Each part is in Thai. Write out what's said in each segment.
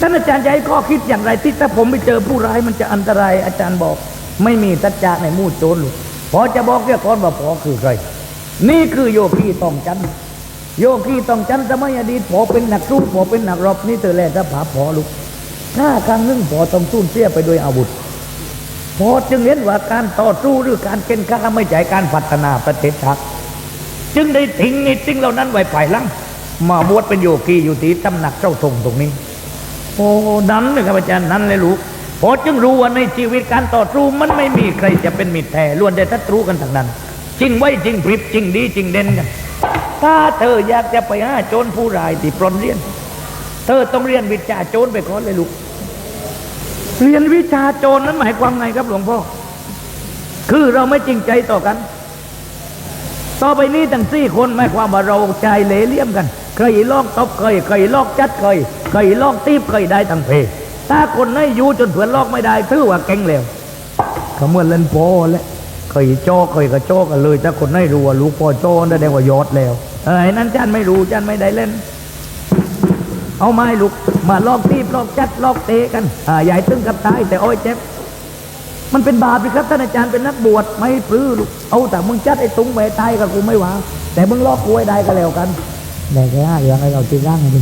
ท่านอาจารย์จะให้ข้อคิดอย่างไรที่ถ้าผมไปเจอผู้ร้ายมันจะอันตราย อาจารย์บอก ไม่มีสัจจะในมู่โจรหรอกพอจะบอกเรียกก่อนว่าพอคือใคร นี่คือโยคีตองจันโยคีตองจันสมัยอดีตพอเป็นนักสู้พอเป็นนักรบนี่เธอแลถ้าผาพอลูกถ้าครั้งหนึงพอต้องสู้เสียไปด้วยอาวุธพอจึงเห็นว่าการต่อสู้หรือการเก่งข้าไม่ใช่การพัฒนาประเทศชาติจึงได้ทิ้งในสิ่งเหล่านั้นไว้ภายหลังมาบวชเป็นโยคีอยู่ที่ตำหนักเจ้าทงตรงนี้ โอ้นั้นเลยครับอาจารย์นั้นเลยลูกพอจึงรู้ว่าในชีวิตการต่อสู้มันไม่มีใครจะเป็นมิตรแท้ล้วนแต่ศัตรูกันทั้งนั้น จริงไว้จริงพริบจริงดีจริงเด่นกัน ถ้าเธออยากจะไปหาโจรผู้ร้ายที่ปล้นเรียน เธอต้องเรียนวิชาโจรไปก่อนเลยลูก เรียนวิชาโจรนั้นหมายความไงครับหลวงพ่อ คือเราไม่จริงใจต่อกัน ต่อไปนี้ทั้งสี่คนหมายความว่าเราใจเหลเหลี่ยมกัน เคยลอกตบเคยเคยลอกจัดเคยเคยลอกตีบเคยได้ทั้งเพถ้าคนไหนอยู่จนเผื่อนลอกไม่ได้ถือว่าเก่งแล้วก็เมื่อนเล่นโปแล้วเคยโจอเคยก็โจอกันเลยถ้าคนไหนรู้ว่าลูกพ่อโจนั่นแสดงว่ายอดแล้วเออไอ้นั้นจันไม่รู้จันไม่ได้เล่น เอาไม้ลูกมาลอกตีบลอกจัดลอกเตะกันอ่าใหญ่ตึงกับตายแต่อ้อยเจ็บมันเป็นบาปสิครับท่านอาจารย์เป็นนักบวชไม่ปลื้อลูกเอาแต่มึงจัดไอ้ตุงไปตายกับกูไม่หวาแต่มึงลอกกูให้ได้ก็แล้วกัน แต่แค่อย่างไรเราตีร่างดิ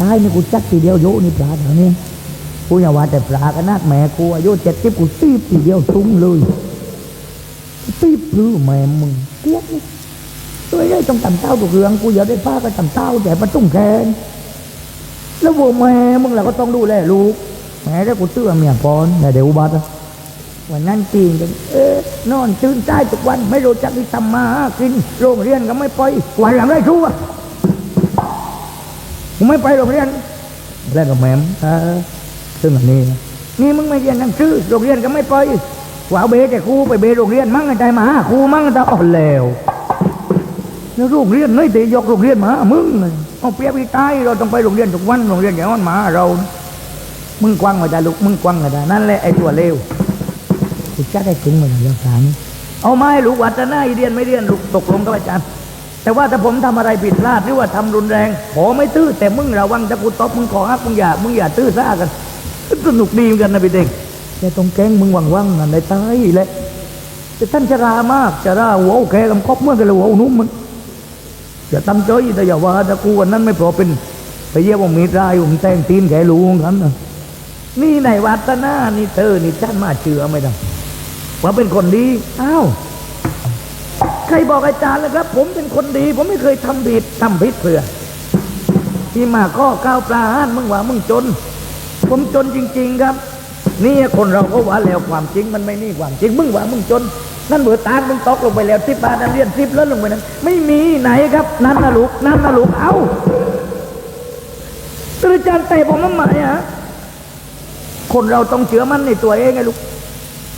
ตายนี่กูจัดทีเดียวโยนี่ปลาแถวนี้กูอย่าว่าแต่ปลากันนักแม่กูอายุเจ็ดสิบกูตีบทีเดียวตุ้งเลยตีบปลื้อแม่มึงเกียดนี่ตัวไอ้ต้องต่ำเต้าถูกเรืองกูอย่าได้ป้าก็ต่ำเต้าแต่มันตุ้งแขนแล้ววัวแม่มึงเราก็ต้องดูแลลูกแม่ได้วกูเตื้อเมียพรแต่เดี๋ยวอุบัติวันนั้นจริงกันเอ๊ะนอนตื่นใจทุกวันไม่รู้จักที่ทำมากินโรงเรียนก็ไม่ไปวันหลังไรชั่ว กูไม่ไปโรงเรียนแล้วก็แม่มเออซึ่งอันนี้นี่มึงไม่เรียนหนังสือโรงเรียนก็ไม่ไปว่าเอาเบแต่ครูไปเบโรงเรียนมั่งใจมาครูมั่งแต่อ่อนแล้วแล้วโรงเรียนน้อยต่ยกโรงเรียนมามึงเอาเปรียบอีตายเราต้องไปโรงเรียนทุกวันโรงเรียนอย่างนั้นมาเรา มึงกว้างมาได้ลูกมึงกว้างมาได้นั่นแหละไอ้ตัวเลวกูจะได้ถึงมันแล้วสามเอาไม้ลูกวัดหน้าเรียนไม่เรียนลูกตกลงกับอาจารย์ แต่ว่าถ้าผมทำอะไรผิดพลาดหรือว่าทำรุนแรงขอไม่ตื้อแต่มึงระวังถ้ากูตบมึงขอฮักมึงอย่ามึงอย่าตื้อซ่ากันสนุกดีเหมือนกันนะพี่เด็กแต่ตรงแก๊งมึงว่างๆนั่นในตายเลยแต่ท่านชรามากชราหัวโอเคกำคบเมื่อกันเลยหัวนุ่มมันอย่าตั้งใจแต่อย่าว่าถ้ากูวันนั้นไม่พอเป็นไปเยี่ยมว่ามีรายผมแต่งตีนแขลูของฉันนะนี่ในวัดนานี่เธอนี่ฉันมาเชื่อไม่ได้ว่าเป็นคนดีอ้าว ใครบอกอาจารย์แล้วครับ ผมเป็นคนดี ผมไม่เคยทำผิดทำผิดเพื่อที่มาข้อก้าวปลาห้านมึงว่ามึงจน ผมจนจริง ๆครับ นี่คนเราก็ว่าแล้วความจริงมันไม่นี่ความจริงมึงว่ามึงจน นั่นเบื่อตามึงตกลงไปแล้วสิบบาทนั่นเรียนสิบแล้วลงไปนั้นไม่มีไหนครับ นั่นนะลูกนั่นนะลูกเอ้าตอาจารย์เตะผมน้ำหมายฮะคนเราต้องเชื่อมั่นในตัวเองไงลูก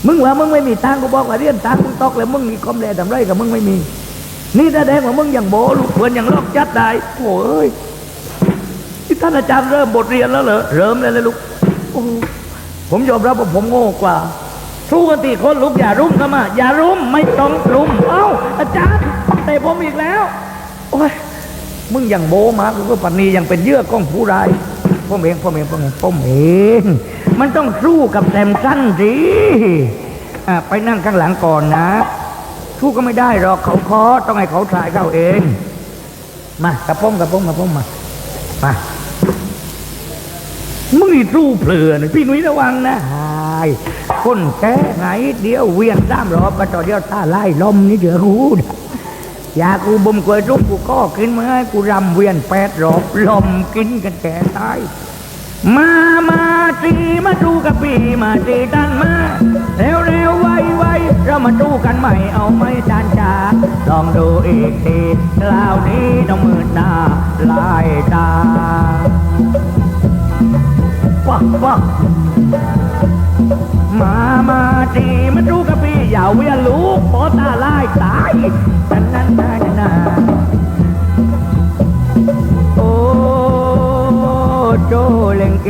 มึงว่ามึงไม่มีทางกูบอกว่าเรียนตากมึงตกแล้วมึงมีคอมแลทำไรกับมึงไม่มี นี่แสดงว่ามึงอย่างโบลูกเพื่อนย่างลอกจัดได้โอ้ยที่ท่านอาจารย์เริ่มบทเรียนแล้วเหรอเริ่มแล้วเลยลูกผมยอมรับว่าผมโง่กว่าสู้กันตีคนลุกอย่ารุมเข้ามา อย่ารุมไม่ต้องรุมเอ้าอาจารย์แต่ผมอีกแล้ว โอ้ยมึงอย่างโบมากูก็ปันนียังเป็นเยื่อกล้องผู้ร้ายผมเองผมเองผมเองผมเอง มันต้องสู้กับแซมสั้นสิไปนั่งข้างหลังก่อนนะ สู้ก็ไม่ได้หรอกเขาคอต้องให้เขาถ่ายเขาเอง มากระผมกระผมกระผมมามามึงนี่รูปเปลือนพี่นุ่ยระวังนะหายคนแก่ไงเดียวเวียนสามรอบมาต่อเดียวท่าไล่ลมนี่เดือรู้อยากกูบ่มกวยรุกกูก็กินมาให้กูรำเวียนแปดรอบลมกินกันแก่ตายมา ตีมาดูกับพีมาตีดันมาเร็วเร็วไวไวเรามาดูกันใหม่เอาไหม่จานจาลองดูอีกทีคราวนี้ต้องมืดหน้าลายตาวักวักมามาทีมาดูกับพีอย่าเวียนลูกพอตาลายตายนั่นนั่นนั่นนั่นโอ้โจเลงเก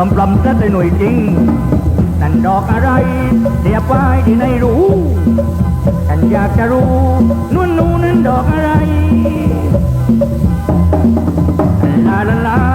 ปลำปลำซะได้หน่อยจริงนั่นดอกอะไรเสียไปที่ไหนรู้ฉันอยากจะรู้นู่นนูนนั่นดอกอะไรลาลาลา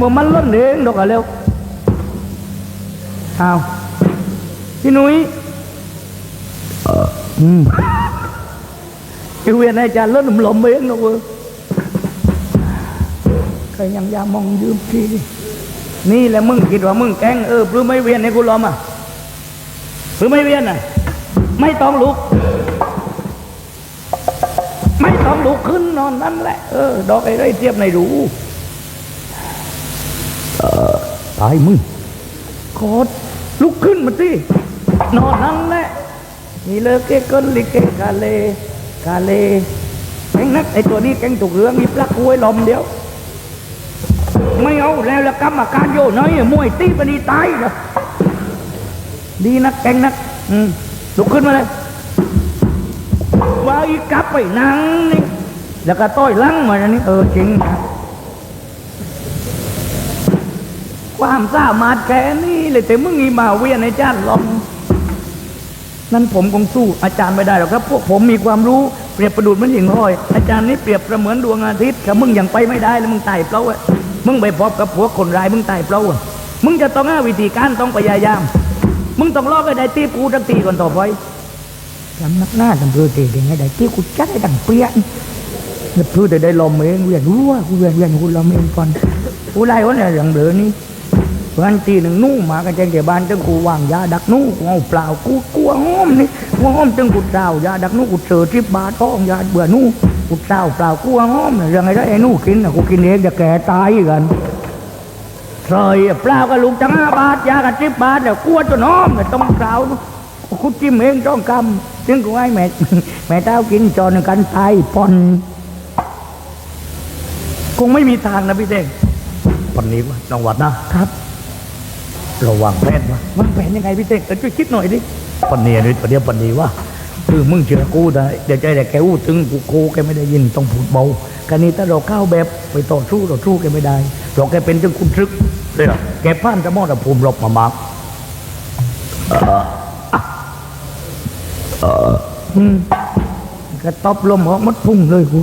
บอกมันล้นเองดอกอะเร็วเอาพี่นุ้ยเอออืมไอเวียนอาจารย์ล่นหลมเองนะเว้ยใครยังอยามองยืมทีนี่แหละมึงคิดว่ามึงแกล้งเออหรือไม่เวียนให้กูลมอะหรือไม่เวียนอะ ไม่ต้องลุก ไม่ต้องลุกขึ้นนอนนั่นแหละ เออ ดอกไอ้ไรเทียบในรู้ ตายมึงโคตรลุกขึ้นมาสินอนนั่งแหละนี่เลิกเกกนลิเกกาเลกาเลแกงนักไอตัวนี้แกงถูกเรื่องมีปลักห้วยลมเดียว ไม่เอาแล้วละกรรมการโยน้อยมวยตีปนีตายนะดีนักแกงนัก อืมลุกขึ้นมาเลยว่าอีกลับไปนั่งนี่แล้วก็ต้อยลังมานนี้เออจริงนะ ความสามารถแค่นี้เลยแต่มึงมีมาเวียนในจานลองนั้นผมคงสู้อาจารย์ไม่ได้หรอกครับ พวกผมมีความรู้เปรียบประดุดเหมันหญิงห้อย อาจารย์นี่เปรียบประเหมือนดวงอาทิตย์ครับมึงยังไปไม่ได้แล้วมึงตายเปล่าอะมึงไปพบกับพวกคนร้ายมึงตายเปล่าอะมึงจะต้องหาวิธีการต้องพยายาม มึงต้องลอกให้ได้ตีกูตั้งตีก่อนต่อไปจำนักหน้าทำเพื่อเตะยังไงได้ตีกูจัดให้ดังเปรี้ยนเนี่ยเพื่อจะได้ลมเองเวียนรู้ว่ากูเวียนเวียนกูลมเองก่อนกูไล่วะเนี่ยอย่างเดือนี่ วันทีหนึ่งนู่มากันเจงเดียบานจังกูวางยาดักนู่กูเอาเปล่ากูกลัวห้อมนี่กลัวห้อมจังกูเจ้ายาดักนู่กูเจอทิบบาทท้องยาเบื่อนู่กูเจ้าเปล่ากลัวห้อมเนี่ยยังไงได้ไอ้นู่กินนะกูกินเองจะแก่ตายกันใส่เปล่ากับลูกจังห้าบาทยากันทิบบาทเนี่ยกลัวจนห้อมเนี่ยต้องเปล่ากูจิ้มเองต้องกำจึงกูให้แม่แม่เต้ากินจอนกันตายปอนคงไม่มีทางนะพี่เด้งปอนนี้วะจังหวัดนะครับเราวางแผนวะวางแผนยังไงพี่เต้เออช่วยคิดหน่อยดิปันเนียนี่ปันเดียวปันนี้ว่าคือมึงเชื่อกูได้เดี๋ยวใจแต่แกอู้ถึงกูโคแกไม่ได้ยินต้องพูดเบากันนี้ถ้าเราเข้าแบบไปต่อสู้เราสู้แกไม่ได้เราแกเป็นถึงคุณทรึกเลยอะแกพ่านจะมอดภูมิรบมามากเอออะเอออืมกระตอบลมออกมัดพุ่งเลยกู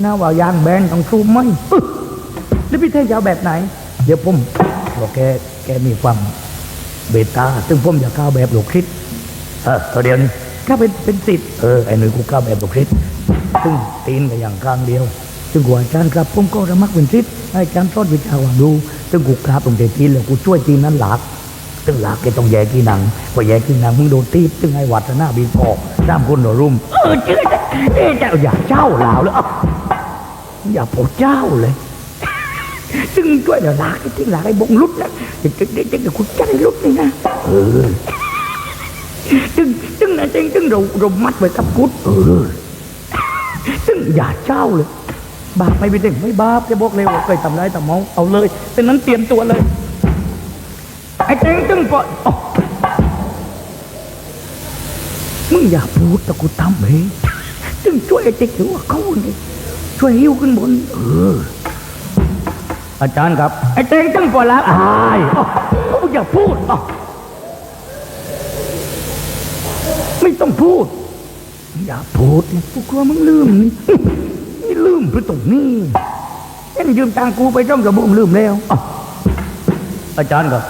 หน้าว่ายางแบนต้องสู้ไหมปึ๊บแล้วพี่เท่จะเอาแบบไหน เดี๋ยวผมบอกแก แกมีความเบตตาซึ่งผมอยากก้าวแบบหลวงคริสต์เออตัวเดียวนี้ก้าวเป็นเป็นสิทธิ์เออไอ้หนุ่ยกูก้าวแบบหลวงคริสต์ซึ่งตีนก็อย่างข้างเดียว ซึ่งกูอาจารย์ครับผมก็ระมักเป็นสิทธิ์ให้อาจารย์สอนวิชาความรู้ซึ่งกูกราบตรงเตตีนแล้วกูช่วยตีนนั้นหลักซึ่งหลักแกต้องแย่กี่หนังพอแย่กี่หนังมึงโดนตีบซึ่งไอ้วัดหน้าบีบคอสามคนโดนรุม เออเจ้าเอ้เจ้าอย่าเจ้าลาวเลยอะอย่าโผเจ้าเลยจึงช่วยเดี๋ยวลากไอ้ที่ลากไอ้บงลุดนะ จึงจึงจึงจึงคุณจัดไอ้ลุดนี่นะเออจึงจึงนะจึงจึงเราเรามัดไว้กับกุดเออจึงอย่าเจ้าเลยบาปไม่เป็นเด็กไม่บาปจะบอกเลยว่าเคยทำไรแต่เมาเอาเลยเป็นนั้นเตรียมตัวเลยไอ้เจงจึงปล่อยอ๋อมึงอย่าพูดแต่กูทำเองจึงช่วยไอ้เจ๊กถือว่าเขาเนี่ยช่วยหิ้วขึ้นบนเออ อาจารย์ครับ ไอ้เต้งตึงปล่อยแล้วอายอ้าวเขาอย่าพูดอ้าวไม่ต้องพูด อย่าพูดนะกูกลัวมึงลืมนี่นี่ลืมเพื่อตรงนี้เอ็นยืมตังกูไปจ้องกระบุมลืมแล้วอ้าวอาจารย์ครับ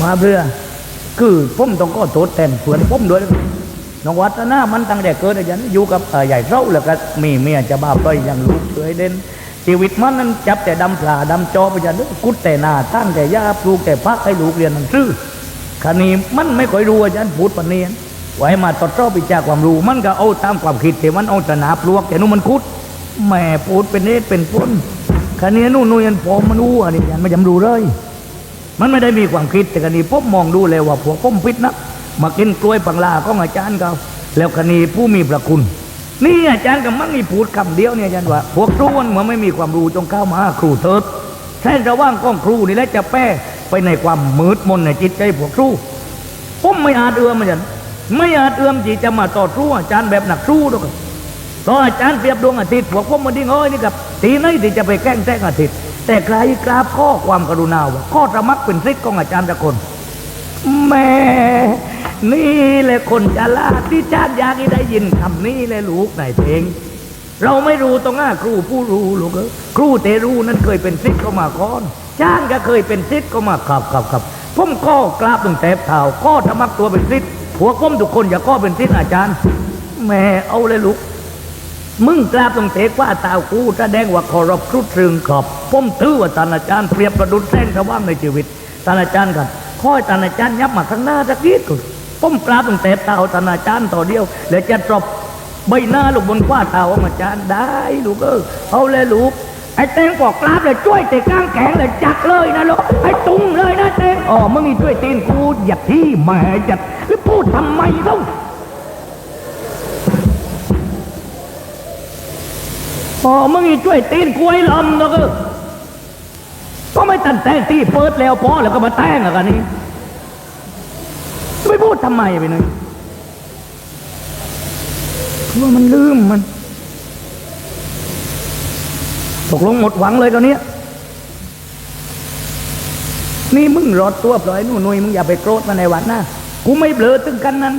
มาเพื่อคือผมต้องก็โทษแทนเพื่อนผมด้วยน้องวัฒนามันตั้งแต่เกิดอาจารย์อยู่กับเอ่อใหญ่เท่าแล้วก็มีเมียจะบ้าไปอย่างลูกเคยเด่น ชีวิตมันนั้นจับแต่ดำปลาดำจอไปจนกุดแต่นาตั้งแต่ยาปลูกแต่พักให้ลูกเรียนหนังสือคราวนี้มันไม่ค่อยรู้อาจารย์พูดปนเนียนไว้มาตดรอบวิชาความรู้ มันก็เอาตามความคิดแต่มันเอาสนาปลวกแต่นู่นมันคุดแหม่พูดเป็นเนตเป็นพ้นคันนี้นู่นนู่นยันพอมันรู้อันนี้ยันไม่จำรู้เลยมันไม่ได้มีความคิดแต่คันนี้พบมองดูเลยว่าพวกผมพิษนะมากินกล้วยปังลาของอาจารย์เขาแล้วคันนี้ผู้มีประคุณ นี่อาจารย์กับมั่งนี่พูดคำเดียวเนี่ยอาจารย์ว่าพวกครูมันมือนไม่มีความรู้จงเข้ามาหาครูเถิดแท้ระว่างก้องครูนี่แหละจะแป้ไปในความมืดมนในจิตใจพวกครูผมไม่อาจเอื้อมอาจารย์ไม่อาจเอื้อมที่จะมาต่อสู้อาจารย์แบบหนักสู้หรอกครับตออาจารย์เปรียบดวงอาทิตย์พวกผมมันดิ้งอ้อยนี่กับตีไหนที่จะไปแกล้งแท้งอาทิตย์แต่ใครกราบข้อความกรุณาว่าข้อระมักเป็นสิทธิ์ของอาจารย์ทุกคน แม่นี่แหละคนจะลาดที่ชาติยากให้ได้ยินคำนี้เลยลูกในเพลง เราไม่รู้ตรงหน้าครูผู้รู้ลูกเอ้ยครูเตรู้นั้นเคยเป็นซิทธิ์ก็มาก่อนจ้างก็เคยเป็นซิทธิ์ก็มาครับครับครับผมก็กราบตั้งแต่เท้าก็ทำมักตัวเป็นซิทหัวก้มทุกคนอย่าก็เป็นซิทอาจารย์ แม่เอาเลยลูกมึงกราบตรงเตะว่าตาวกูแสดงว่าเคารพครุฑรึงขอบผมถือว่าท่านอาจารย์เปรียบประดุจแสงสว่างในชีวิตท่านอาจารย์กัน คอยท่านอาจารย์ยับมาข้างหน้าสักนิดก่อนผมกราบตรงเตะเท้าท่านอาจารย์ต่อเดียว แล้วจะจบใบหน้าลูกบนกว่าเท้าอาจารย์ได้ลูกเออเอาเลยลูกไอ้เต้งบอกกราบเลยช่วยเตะก้างแขงเลยจักเลยนะลูกไอ้ตุ้งเลยนะเต้งอ๋อมึงนี่ช่วยตีนกูอย่าที่แหม่จัดแล้วพูดทำไมเล่าพอมึงอีช่วยตีนกล้วยลำแล้วก็ ก็ไม่ตันแต่งที่เปิดแล้วพอแล้วก็มาแต่งอะกันนี่ไม่พูดทำไมไปหนึ่งว่าะมันลืมมันตกลงหมดหวังเลยตอนนี้นี่มึงรอดตัวปล่อยหนู่นนุยมึงอย่าไปโกรธมาในวันหน้ากูไม่เบลอถึงกันนั้น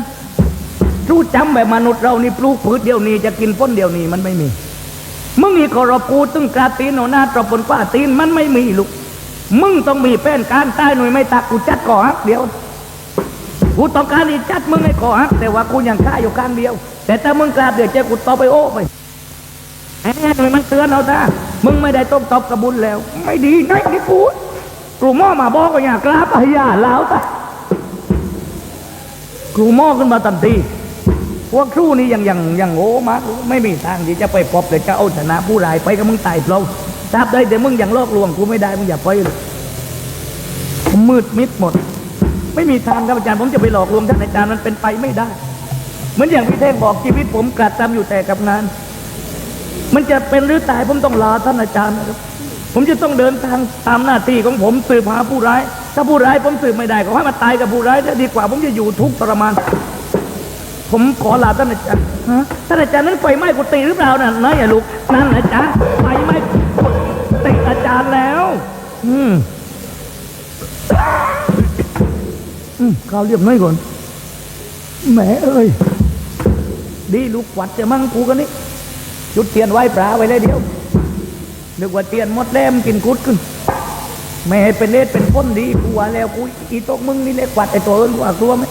รู้จำแบบมนุษย์เรานี่ปลูกพืชเดียวนี้จะกินพ้นเดียวนี้มันไม่มี มึงอีกรบกูตึงกราตีนเอหน้าตรบบนกว่าตีนมันไม่มีลูก มึงต้องมีแป้นการใต้หน่วยไม่ตักกูจัดก่อฮักเดียว กูต้องการอีจัดมึงให้ก่อฮักแต่ว่ากูยังฆ่าอยู่ข้างเดียว แต่ถ้ามึงกราบเดี๋ยวเจ้ากูต่อไปโอ้ไปแอนหน่วยมันเตือนเอาตามึงไม่ได้ต้องตอบกระบุญแล้ว ไม่ดีไงนี่กูกูหม้อมาบอกว่าอย่ากราบไอ้ยาแล้วตากูหม้อขึ้นมาทันทีพวกครูนี่ยังยังยังโง่มากไม่มีทางที่จะไปพบเลยจะเอาชนะผู้ร้ายไปกับมึงตายเปล่า ทราบได้แต่มึงยังลอกลวงกูไม่ได้มึงอย่าไปเลยมืดมิดหมด ไม่มีทางครับอาจารย์ผมจะไปหลอกลวงท่านอาจารย์มันเป็นไปไม่ได้ เหมือนอย่างพี่เท่งบอกชีวิตผมกลัดตามอยู่แต่กับงาน มันจะเป็นหรือตายผมต้องลาท่านอาจารย์นะครับผมจะต้องเดินทางตามหน้าที่ของผมสืบหาผู้ร้าย ถ้าผู้ร้ายผมสืบไม่ได้ก็ให้มันตายกับผู้ร้ายจะดีกว่า ผมจะอยู่ทุกข์ทรมาน ผมขอลาท่านอาจารย์ท่านอาจารย์นั้นไฟไหม้กุฏิหรือเปล่าน่ะน้อยอย่าลูกนั่นอาจารย์ไฟไหม้าจารย์แล้วอืมอืมข้าวเรียบน้อยก่อนแหมเอ้ย ดีลูกขวัดจะมั่งกูกันนี่จุดเทียนไหว้ปลาไว้เลยเดียวนึกว่าเทียนมดแลมกินกุดขึ้นไม่ให้เป็นเลสเป็นพ้นดีกูว่าแล้วกูอีตกมึงนี่เล็กกวัดไอตัวเอิญกูว่ากลัวไหม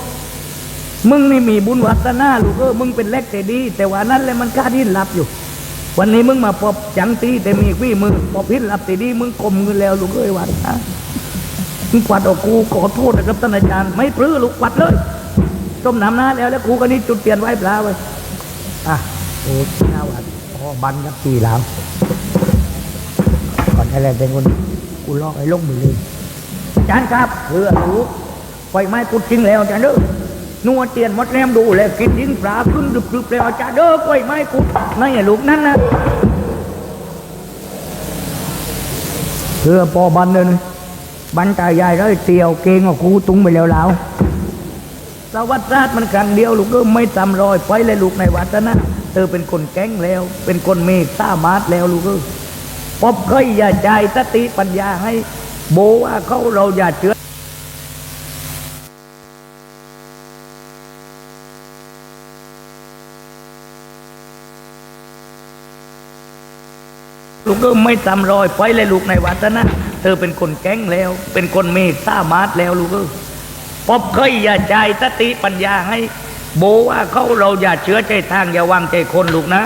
มึงนี่มีบุญวัฒนาลูกเออมึงเป็นเล็กแต่ดี แต่ว่านั่นแหละมันกล้าดิ้นหลับอยู่ วันนี้มึงมาปอบจังตีแต่มีวี่มือปอบพิษหลับต่ดีมึงกลมเงินแล้วลูกเอ้ยวัดนะมึงกวัดออกกูขอโทษนะครับท่านอาจารย์ไม่ปลื้อลูกกวัดเลยต้มน้ำน้าแล้วแล้วกูก็นี่จุดเตียนไว้ปลาไว้อะโอ้หน้าวัดอ๋อบันกับตีแล้ว ก่อนอะไรเป็นคนกูลอกไอ้ลงมือเลยอาจารย์ครับเพื่อรู้ไฟไหม้กูจริงแล้วอาจารย์เด้อ นัวเตียนมดแรมดูแล้วกินดินปลาขึ้นดึบๆแล้วจารย์เด้อกล้วยไม้กูนั่นลูกนั่นนะเพื่อปอบันเลยนบันตายายร้อยเตียวเก่งกว่ากูตุ้งไปแล้วแล้วสวัสดิ์ราชมันครั้งเดียวลูกก็ไม่จำรอยไปเลยลูกในวัดนะเธอเป็นคนแก้งแล้ว เป็นคนเมตตามาดแล้วลูกก็พบเคยอย่าใจสติปัญญาให้โบว่าเขาเราอย่าเชื่อ ลูกก็ไม่จำรอยไปเลยลูกในวัดนะเธอเป็นคนแก้งแล้ว เป็นคนเมตตามาดแล้วลูกก็พบเคยอย่าใจสติปัญญาให้ โบว่าเขาเราอย่าเชื้อใจทางอย่าวางใจคนลูกนะ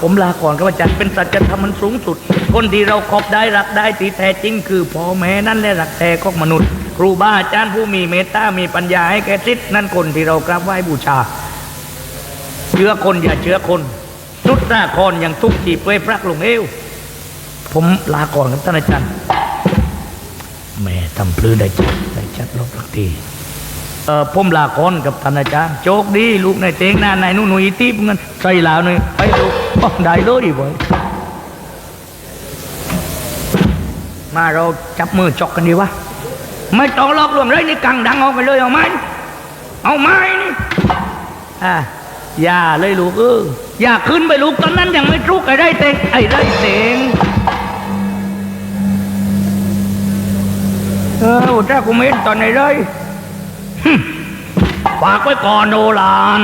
ผมลาก่อนครับอาจารย์เป็นสัจธรรมมันสูงสุด คนที่เราครอบได้รักได้ที่แท้จริง คือพ่อแม่นั่นแหละรักแท้ของมนุษย์ ครูบาอาจารย์ผู้มีเมตตามีปัญญาให้แก่ทิศนั่นคนที่เรากราบไหว้บูชาเชื้อคนอย่าเชื้อคนสุดหน้าคอนอย่างทุกข์จีเปรยพรักลงเอว ผมลาก่อนครับท่านอาจารย์แม่ทำพลื้ได้จัดได้จัดรบลักทีเออผมลาก่อนกับท่านอาจารย์โชคดีลูกในเตงหน้าในนู่นหนุ่ยตีบเงินใส่ลาวหน่อยไปลูกได้เลยบ่อยมาเราจับมือจอกกันดีวะไม่ต้องลอกลวงเลยนี่กังดังออกไปเลยเอาไหมเอาไหมนี่อ่าอย่าเลยลูกเอออย่าขึ้นไปลูกตอนนั้นยังไม่ทุกไอ้ได้เต็งไอ้ได้เต็ง เออจ้ากูไม่เห็นตอนไหนเลย ฝากไว้ก่อนโนลาน